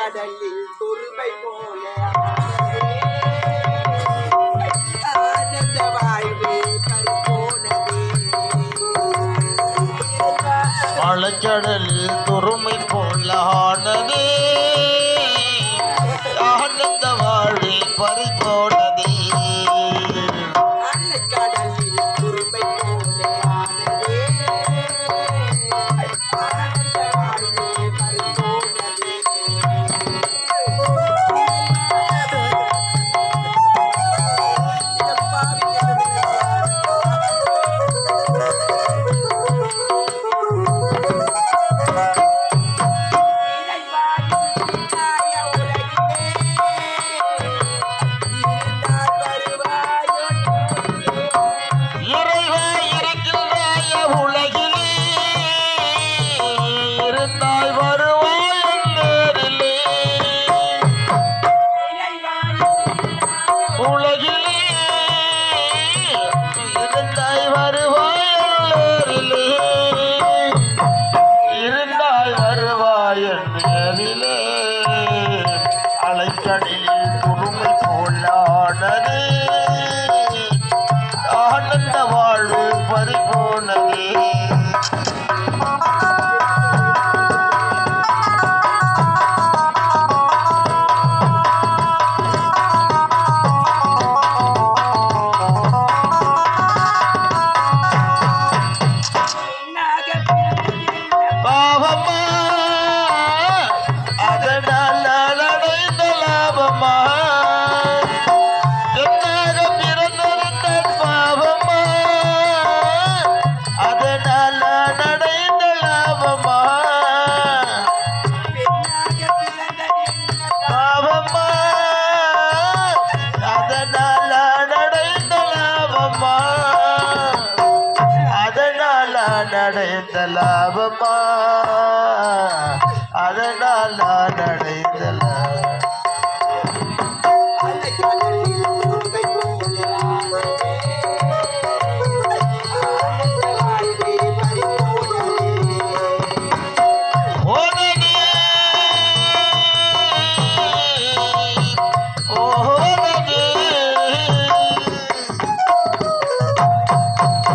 கடலில் துருமை போல மலைக்கடலில் துருமை போல ஆனதே. கண்களில் குறுமை போலானது நான் அடைந்த லாபமா அதனால் நான் அடைந்த ஓட